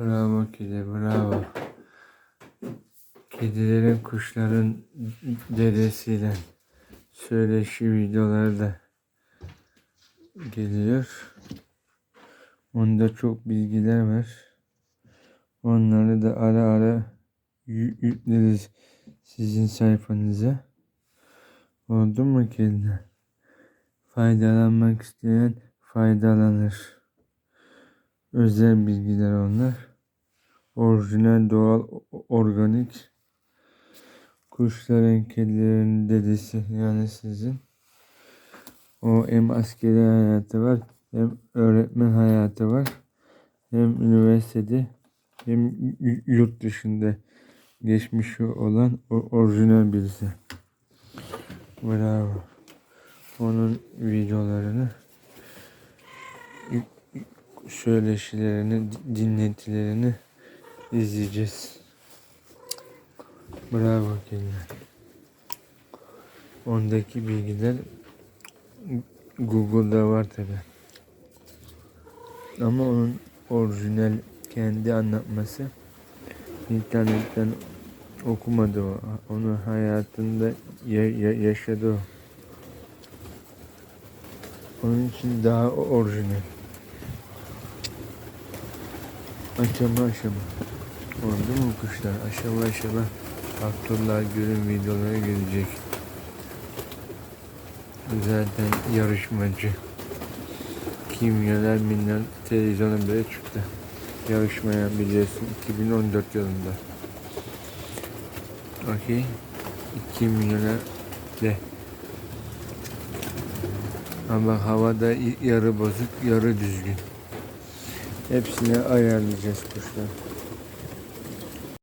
Bravo kedi, bravo. Kedilerin, kuşların dedesiyle söyleşi videoları da geliyor. Onda çok bilgiler var. Onları da ara ara yü- yükleriz sizin sayfanıza. Oldu mu kediler? Faydalanmak isteyen faydalanır. Özel bilgiler onlar. Orijinal, doğal, organik. Kuşların, kedilerin dedesi yani sizin. O hem askeri hayatı var, hem öğretmen hayatı var, hem üniversitede, hem yurt dışında geçmişi olan orijinal birisi. Bravo. Onun videolarını söyleşilerini, di- dinletilerini izleyeceğiz. Bravo Kenan. Ondaki bilgiler Google'da var tabi. Ama onun orijinal kendi anlatması internetten okumadı o. Onu hayatında ya- ya- yaşadı o. Onun için daha orijinal. Aşama aşama. Oldu mu kuşlar? Aşama aşama. Abdullah Gül'ün videoları gelecek. Zaten yarışmacı. Kimyalar minler televizyona bile çıktı. Yarışmaya biliyorsun 2014 yılında. Okey. Kimyalar de. Ama havada yarı bozuk, yarı düzgün. Hepsini ayarlayacağız kuşlar.